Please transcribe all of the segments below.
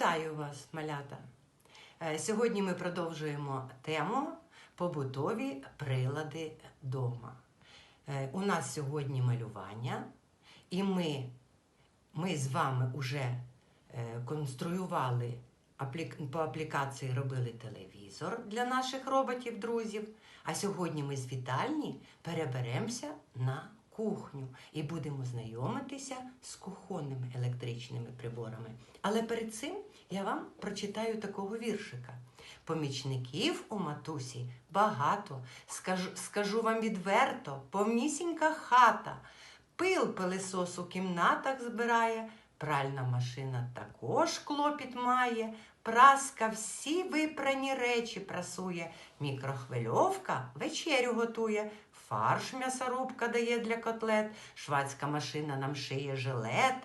Вітаю вас, малята! Е, Сьогодні ми продовжуємо тему побутові прилади дома. Е, У нас сьогодні малювання, і ми, ми з вами вже конструювали по аплікації робили телевізор для наших роботів-друзів. А сьогодні ми з вітальні переберемося на кухню і будемо знайомитися з кухонними електричними приборами. Але перед цим я вам прочитаю такого віршика. Помічників у матусі багато. Скажу, скажу вам відверто, повнісінька хата. Пил пилисос у кімнатах збирає, пральна машина також клопіт має, праска всі випрані речі прасує, мікрохвильовка вечерю готує, фарш м'ясорубка дає для котлет, швадська машина нам шиє жилет.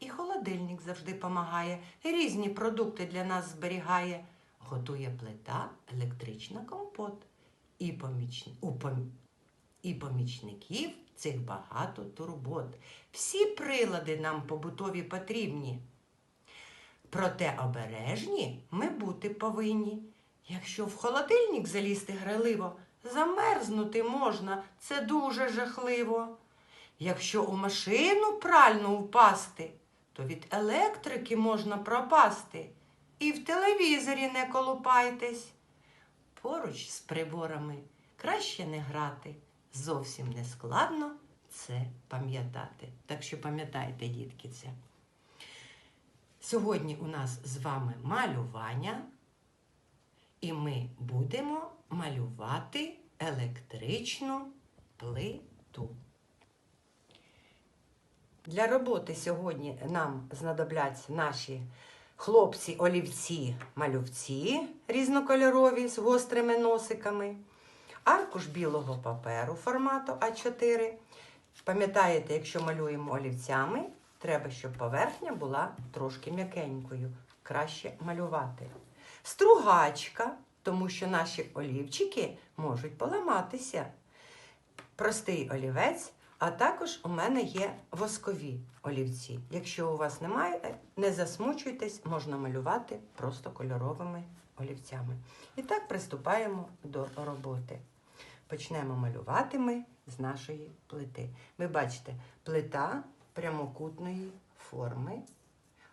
І холодильник завжди помагає, різні продукти для нас зберігає. Готує плита електрична компот. І, поміч... у пом... і помічників цих багато турбот. Всі прилади нам побутові потрібні. Проте обережні ми бути повинні. Якщо в холодильник залізти граливо, замерзнути можна, це дуже жахливо. Якщо у машину пральну впасти, то від електрики можна пропасти. І в телевізорі не колупайтесь. Поруч з приборами краще не грати. Зовсім не складно це пам'ятати. Так що пам'ятайте, дітки, це. Сьогодні у нас з вами малювання, і ми будемо малювати електричну плиту. Для роботи сьогодні нам знадобляться наші хлопці-олівці, малювці різнокольорові з гострими носиками, аркуш білого паперу формату А4. Пам'ятаєте, якщо малюємо олівцями, треба, щоб поверхня була трошки м'якенькою. Краще малювати. Стругачка, тому що наші олівчики можуть поламатися. Простий олівець, а також у мене є воскові олівці. Якщо у вас немає, не засмучуйтесь, можна малювати просто кольоровими олівцями. І так приступаємо до роботи. Почнемо малювати ми з нашої плити. Ви бачите, плита прямокутної форми,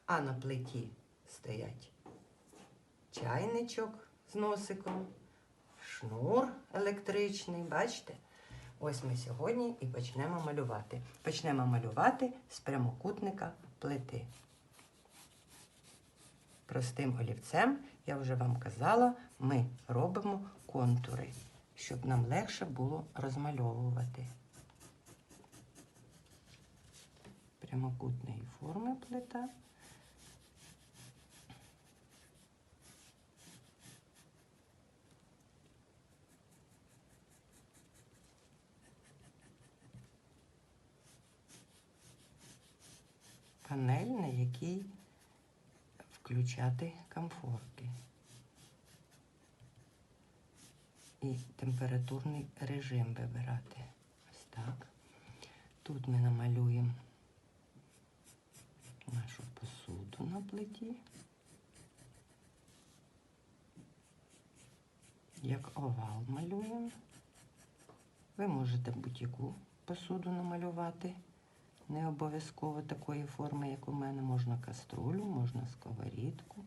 а на плиті стоять чайничок з носиком, шнур електричний, бачите? Ось ми сьогодні і почнемо малювати. Почнемо малювати з прямокутника плити. Простим олівцем, я вже вам казала, ми робимо контури, щоб нам легше було розмальовувати. Прямокутної форми плита. Панель, на включати комфорки. І температурний режим вибирати. Ось так. Тут ми намалюємо нашу посуду на плиті. Як овал малюємо. Ви можете будь-яку посуду намалювати. Не обов'язково такої форми, як у мене, можна каструлю, можна сковорідку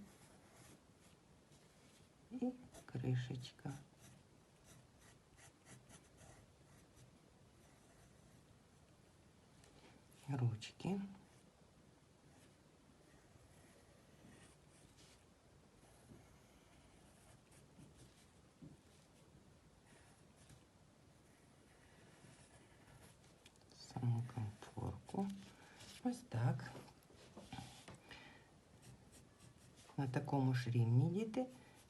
і кришечка. Ручки. Саму комфорку. Ось так. На такому ж рівні діти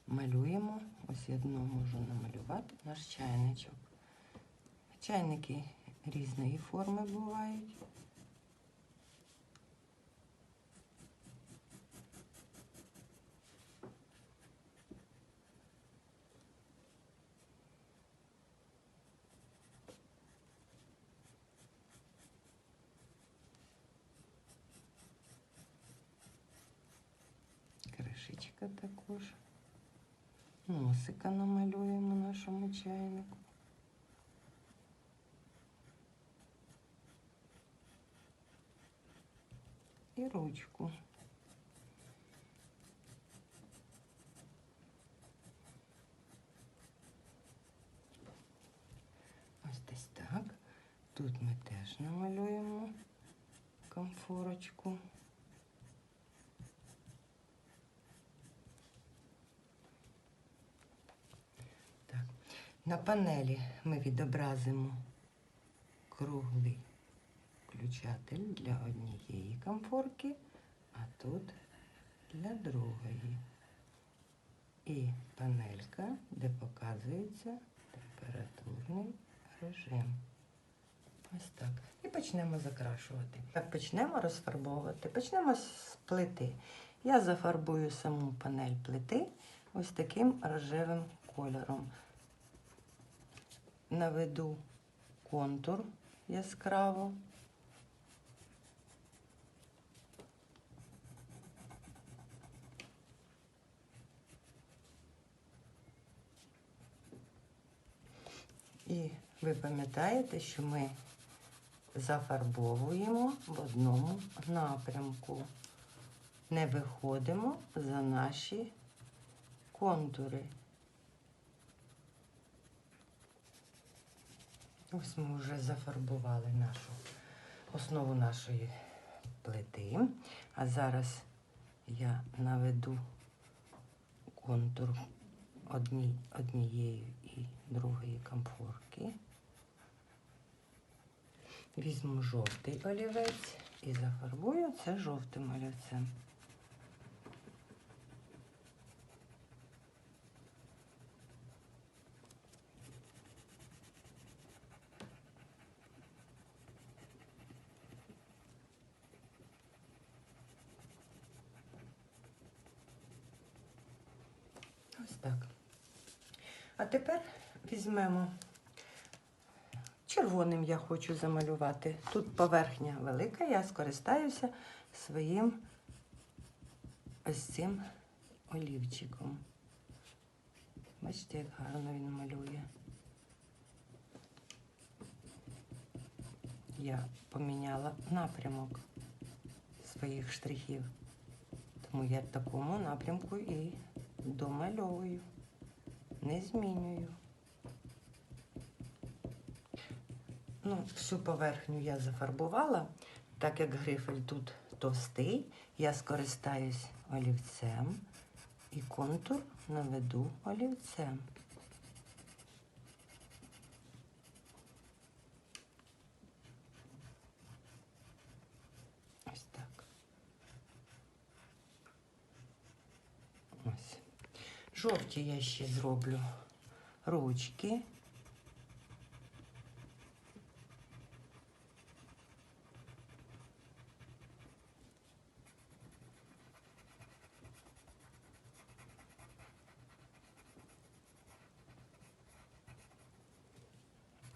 малюємо. Ось я дно можу намалювати наш чайничок. Чайники різної форми бувають. кришечка також. Носика намалюємо нашому чайнику. І ручку. Ось десь так. Тут ми теж намалюємо комфорочку. На панелі ми відобразимо круглий включатель для однієї комфорки, а тут для другої. І панелька, де показується температурний режим. Ось так. І почнемо закрашувати. Так, почнемо розфарбовувати. Почнемо з плити. Я зафарбую саму панель плити ось таким рожевим кольором. Наведу контур яскраво. І ви пам'ятаєте, що ми зафарбовуємо в одному напрямку. Не виходимо за наші контури. Ось ми вже зафарбували нашу основу нашої плити. А зараз я наведу контур одні, однієї і другої комфорки. Візьму жовтий олівець і зафарбую це жовтим олівцем. Ось так. А тепер візьмемо червоним я хочу замалювати. Тут поверхня велика, я скористаюся своїм ось цим олівчиком. Бачите, як гарно він малює. Я поміняла напрямок своїх штрихів, тому я в такому напрямку і домальовую, не змінюю. Ну, всю поверхню я зафарбувала, так як грифель тут товстий, я скористаюсь олівцем і контур наведу олівцем. Ось так. Ось. Жовті я ще зроблю ручки.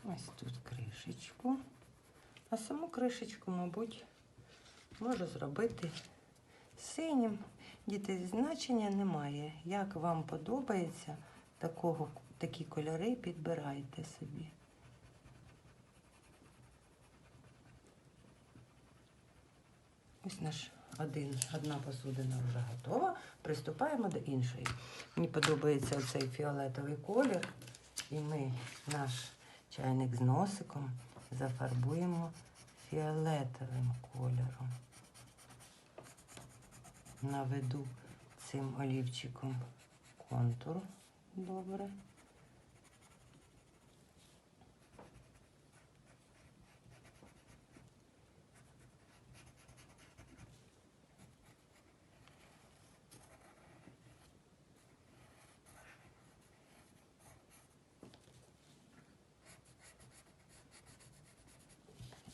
Ось тут кришечку. А саму кришечку, мабуть, можу зробити синім. Діти, значення немає. Як вам подобається, такого, такі кольори підбирайте собі. Ось наш один, одна посудина вже готова. Приступаємо до іншої. Мені подобається оцей фіолетовий колір, і ми наш чайник з носиком зафарбуємо фіолетовим кольором. Наведу цим олівчиком контур добре.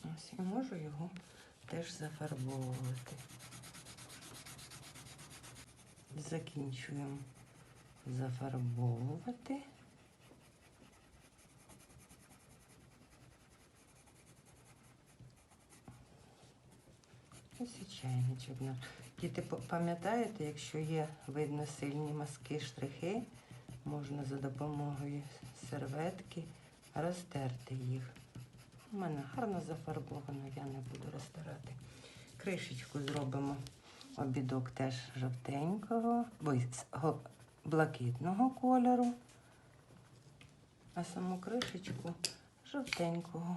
Ось і можу його теж зафарбовувати. Закінчуємо зафарбовувати. Ось і чайничок. Діти, пам'ятаєте, якщо є видно сильні мазки, штрихи, можна за допомогою серветки розтерти їх. У мене гарно зафарбовано, я не буду розтирати. Кришечку зробимо обідок теж жовтенького, блакитного кольору, а саму кришечку жовтенького.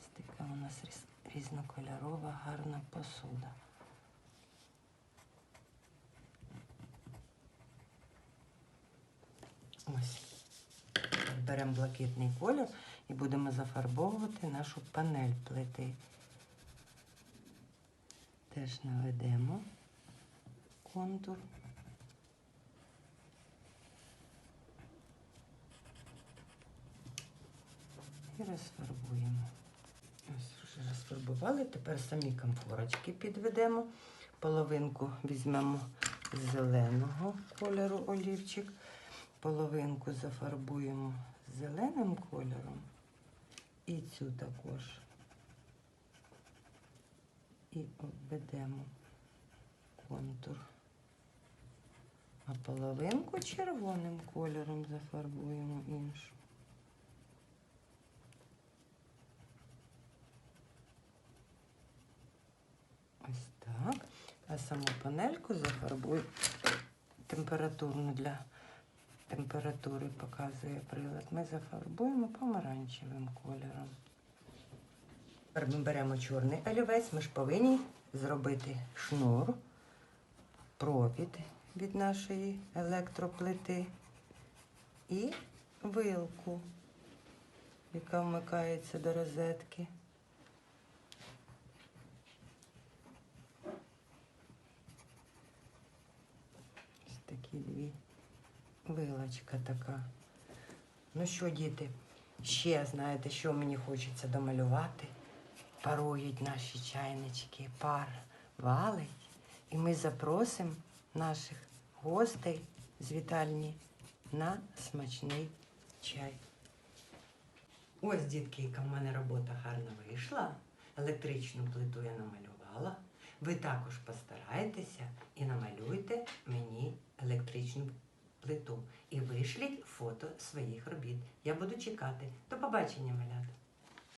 Ось така у нас різ- різнокольорова гарна посуда. Ось. Беремо блакитний колір і будемо зафарбовувати нашу панель плити. Теж наведемо контур. І розфарбуємо. Ось вже розфарбували. Тепер самі камфорочки підведемо. Половинку візьмемо зеленого кольору олівчик, половинку зафарбуємо зеленим кольором. І цю також. І обведемо контур. А половинку червоним кольором зафарбуємо іншу. Ось так. А саму панельку зафарбую температурну для температури показує прилад. Ми зафарбуємо помаранчевим кольором. Тепер ми беремо чорний олівець, ми ж повинні зробити шнур, провід від нашої електроплити і вилку, яка вмикається до розетки. Ось такі дві. Вилочка така. Ну що, діти, ще знаєте, що мені хочеться домалювати? Парують наші чайнички, пар валить. І ми запросимо наших гостей з вітальні на смачний чай. Ось, дітки, яка в мене робота гарно вийшла. Електричну плиту я намалювала. Ви також постарайтеся і намалюйте мені електричну плиту. І вишліть фото своїх робіт. Я буду чекати. До побачення, малята.